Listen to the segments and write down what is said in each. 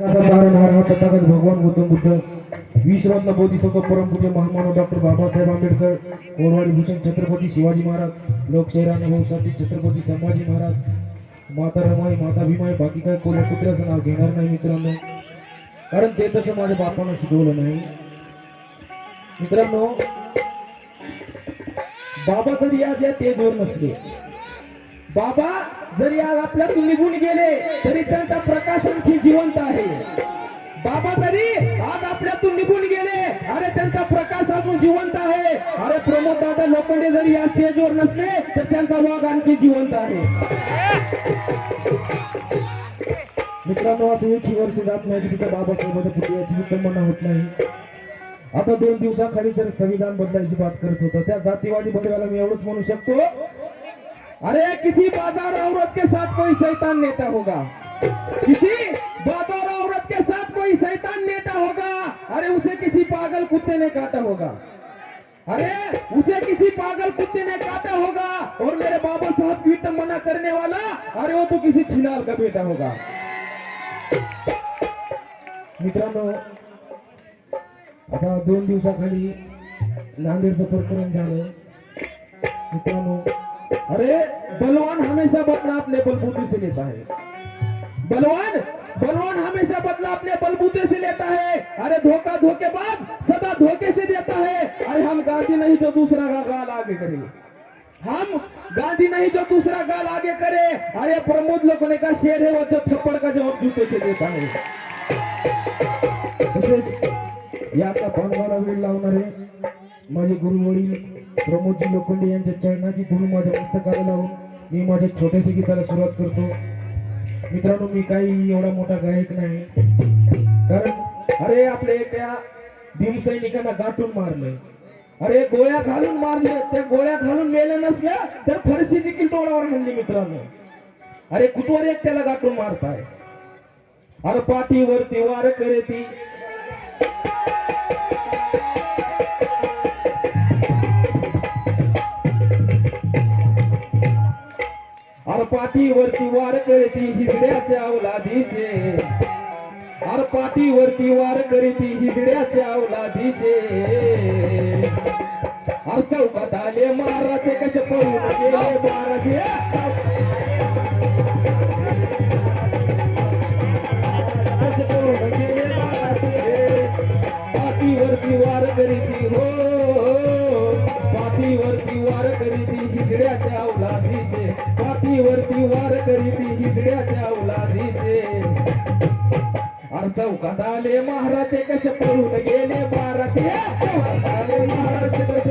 तथागत भगवान गौतम बुद्ध विश्वरत्न बोधिसत्व परमपूज्य महामानव डॉक्टर बाबासाहेब आंबेडकर कोरवाडी भूषण छत्रपती शिवाजी महाराज लोकशाही भाऊसाठी छत्रपती संभाजी महाराज माता रमाई माता भीमाई बाकी काय कोणा कुत्र्याचं नाव घेणार नाही मित्रांनो. कारण ते तसं माझ्या बापानं शिकवलं नाही. मित्रांनो बाबा तरी आज या ते तेजवर नसले? बाबा जरी आज आपल्यातून निघून गेले तरी त्यांचा प्रकाश आणखी जिवंत आहे. बाबा तरी आज आपल्यातून निघून गेले अरे त्यांचा प्रकाश अजून जिवंत आहे. अरे प्रमोद दादा लोखंडे जरी या स्टेजवर नसले तर त्यांचा वाघ आणखी जिवंत आहे. मित्रांनो असं एकही वर्ष जात नाही की तिथं बाबासाहेबांच्या पुतळ्याची विटंबना होत नाही. आता दोन दिवसाखाली जर संविधान बदलायची बात करत होता. त्या जातीवादी बदलाला मी एवढंच म्हणू शकतो. अरे किसी बाज़ार औरत के साथ कोई शैतान नेता होगा? किसी बाज़ार औरत के साथ कोई शैतान नेता होगा? अरे उसे किसी पागल कुत्ते ने काटा होगा। अरे उसे किसी पागल कुत्ते ने काटा होगा। और मेरे बाबा साहब की मना करने वाला, अरे वो तो किसी छिनाल का बेटा होगा। मित्रांनो, आता दोन दिवसाखाली नांदेडचं प्रकरण झालं मित्रांनो अरे बलवान हमेशा बदला अपने बलबूते से लेता है बलवान बलवान हमेशा बदला अपने बलबूते से लेता है अरे धोखा धोखेबाज सदा धोखे से देता है अरे हम गांधी नहीं तो दूसरा का गाल आगे करेंगे हम गांधी नहीं तो दूसरा गाल आगे करे. अरे प्रमोद लोगों ने कहा शेर है वो जो थप्पड़ का जवाब जूते से देता है. तसेच या आता भांडवाला वेळ लावणारे माझे गुरु वडील प्रमोदजी लोखंडे यांच्या चरणाची धूळ माझ्या मस्तकाला लावून मी माझ्या छोट्याशा गीताला सुरुवात करतो. मित्रांनो मी काही एवढा मोठा गायक नाही. कारण अरे आपल्या त्या भीमसैनिकांना गाठून मारलं. अरे गोळ्या घालून मारले. त्या गोळ्या घालून मेल्या नसल्या तर फरशी देखील डोळ्यावर म्हणली मित्रांनो. अरे कुतवर एक त्याला गाठून मारताय. अरे पाठीवरती वार करे ती अरे पाठीवरती वार करीती हिजड्याच्या अवलादीचे अरे पाठीवरती वार करीती हिजड्याच्या अवलादीचे अर चौकात आले महाराज कसे पळून गेले महाराज चौकात आले महाराजे कसे पळून गेले बाराशे? चौकात आले महाराजे कसे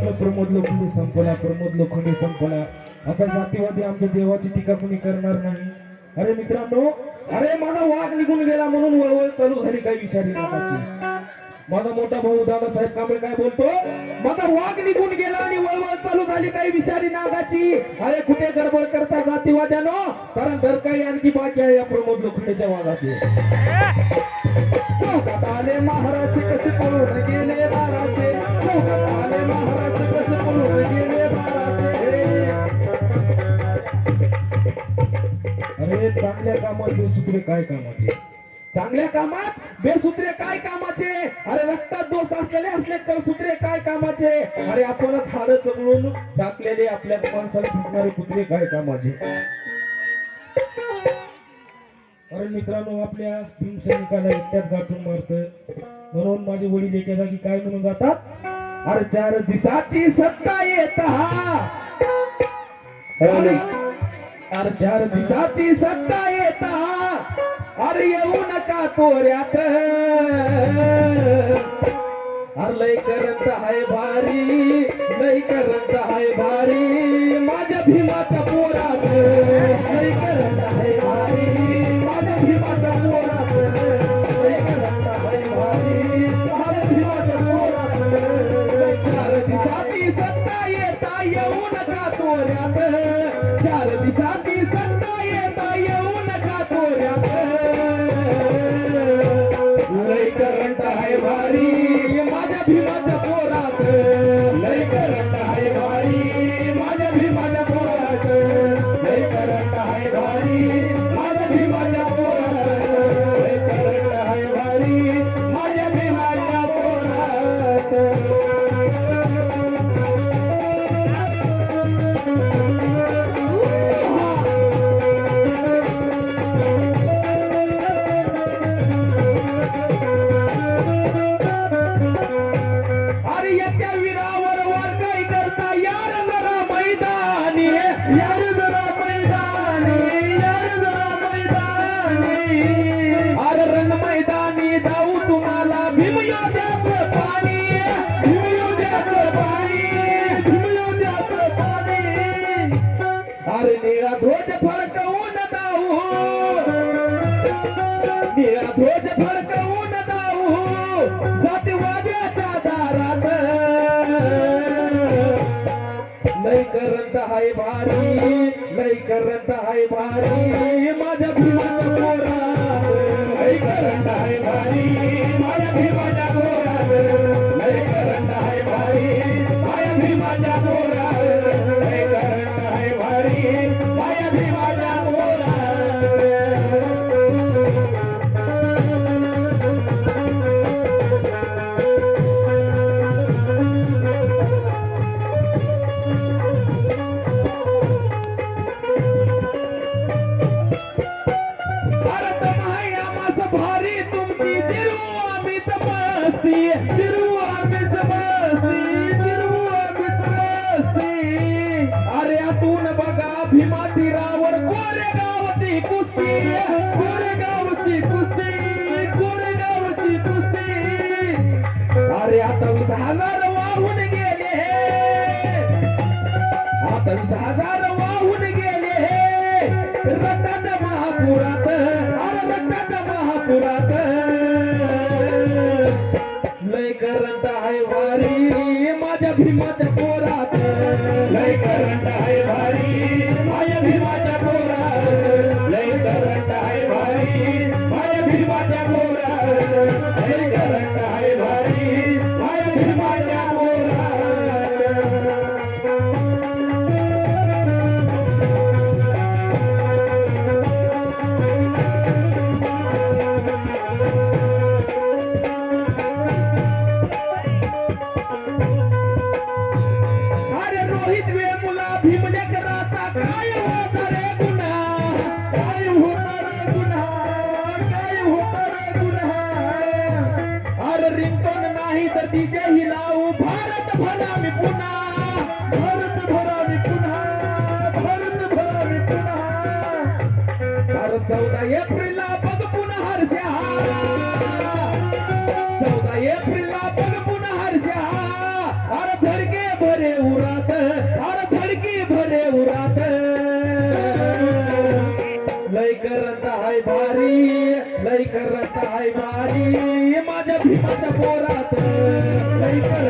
जातीवादी प्रमोद लोखंडे संपला प्रमोद लोखंडे संपला आता जातीवादी आमच्या देवाची टीका कुणी करणार नाही. अरे मित्रांनो अरे माझा वाघ निघून गेला म्हणून वळवळ चालू झाली काही विषारी माझा मोठा भाऊ दादासाहेब कांबळे काय बोलतो? माझा वाघ निघून गेला आणि वळवळ चालू झाली काही विषारी नागाची. अरे कुठे गडबड करता जातीवाद्यानो? कारण दर काही आणखी बाकी आहे या प्रमोद लोखंडेच्या वाघाचे. आले महाराज? हे चांगल्या कामात बेसूत्रे काय कामाचे? चांगल्या कामात बेसूत्रे काय कामाचे? अरे रक्तात दोष असलेले असले तर सूत्रे काय कामाचे? अरे आपल्याला झाडं चगळून टाकलेले आपल्या माणसाला फुटणारे कुत्रे काय कामाचे? अरे मित्रांनो आपल्या भीमसैनिकाला एकट्यात गाठून मारत. म्हणून माझे वडील एका जागी काय म्हणून जातात? अरे चार दिसाची सत्ता येत हा. अरे दिसाची सत्ता येता. अर अरे येऊ नका तोऱ्यात. अर लय करंत हाय भारी लय करंत हाय भारी. करंट हाय भारी लय करंट हाय भारी माझ्या भीमाच्या पोरात. लय करंट हाय भारी माझ्या भीमाच्या पोरात. कुस्ती कोरेगावची कुस्ती कोरेगावची कुस्ती. अरे आता वीस हजार वाहून गेले आता वीस हजार वाहून गेले रक्ताच्या महापुरात अरे रक्ताच्या महापुरात. लय करंट आहे माझ्या भीमाच्या अरे रोहित भीमलेकराचा काय होता रे गुन्हा? काय होता रे गुन्हा? काय होता रे गुन्हा? अरे रिंगटोन नाही तर डीजे ही लावू. भारत भरा मी पुन्हा. भारत भरा मी पुन्हा. भारत भरा मी पुन्हा. अरे चौदा एप्रिल करत भारी लय करत आहे भारी माझ्या भीमाच्या पोरात लय कर